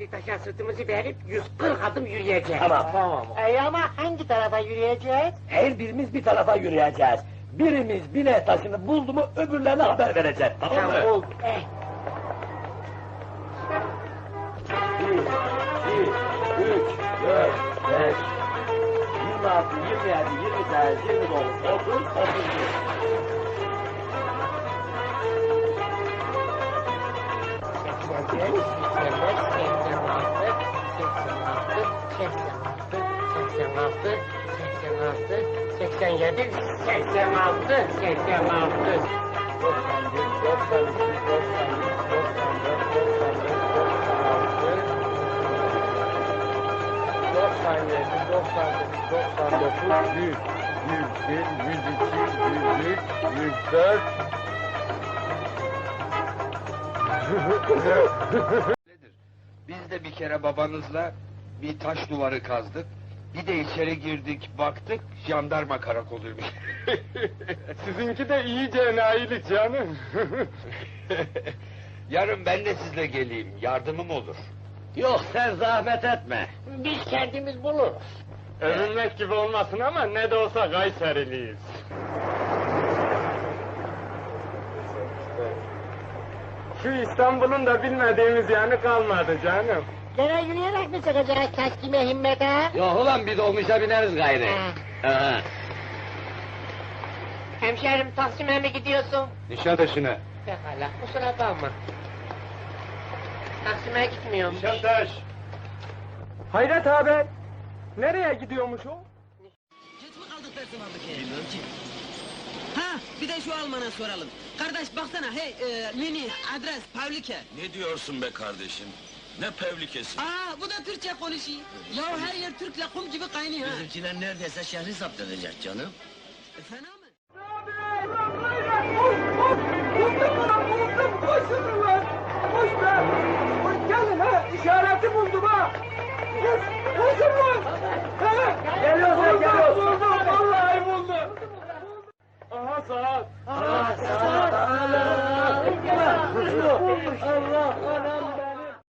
bir taşa sırtımızı verip 140 adım yürüyeceğiz. Tamam. Tamam. Ee, ama hangi tarafa yürüyeceğiz? Her birimiz bir tarafa yürüyeceğiz. Birimiz bile taşını buldu mu öbürlerine haber vereceğiz. Tamam mı? Tamam, oldu. Eh. Yirmi altı, yirmi yedi, yirmi sekiz, yirmi dokuz, otuz, otuz bir. 87, 86, 86. 91, 92, 93. yüz, yüz bir, yüz iki, yüz üç, yüz dört. Biz de bir kere babanızla bir taş duvarı kazdık. Bir de içeri girdik, baktık, jandarma karakoluymuş. Sizinki de iyice enayilik canım. Yarın ben de sizle geleyim, yardımım olur. Yok sen zahmet etme. Biz kendimiz buluruz. Övünmek gibi olmasın ama ne de olsa Kayseriliyiz. Şu İstanbul'un da bilmediğimiz yanı kalmadı canım. Gene yürüyerek mi çıkacağız Taskime Himmet ha? Yok ulan bir dolmuşa bineriz gayrı. Aha. Hemşerim Taksim'e mi gidiyorsun? Nişantaşı'na. Pekala, kusura bakma. Taksim'e gitmiyorum. Nişantaş. Hayret haber. Nereye gidiyormuş o? Geç mi kaldık dersim aldık Bilmiyorum ki. Ha bir de şu Alman'a soralım. Kardeş baksana hey e, mini adres Pavlike. Ne diyorsun be kardeşim? Ne pevlikesi? Aa bu da Türkçe konuşuyor. Ya her yer Türk'le kum gibi kaynıyor ha. Bizimkiler neredeyse şehri zapt edecek canım. E, fena mı? Geliyoruz geliyoruz. Buldum vallahi buldum. Aha saat. Allah, Allah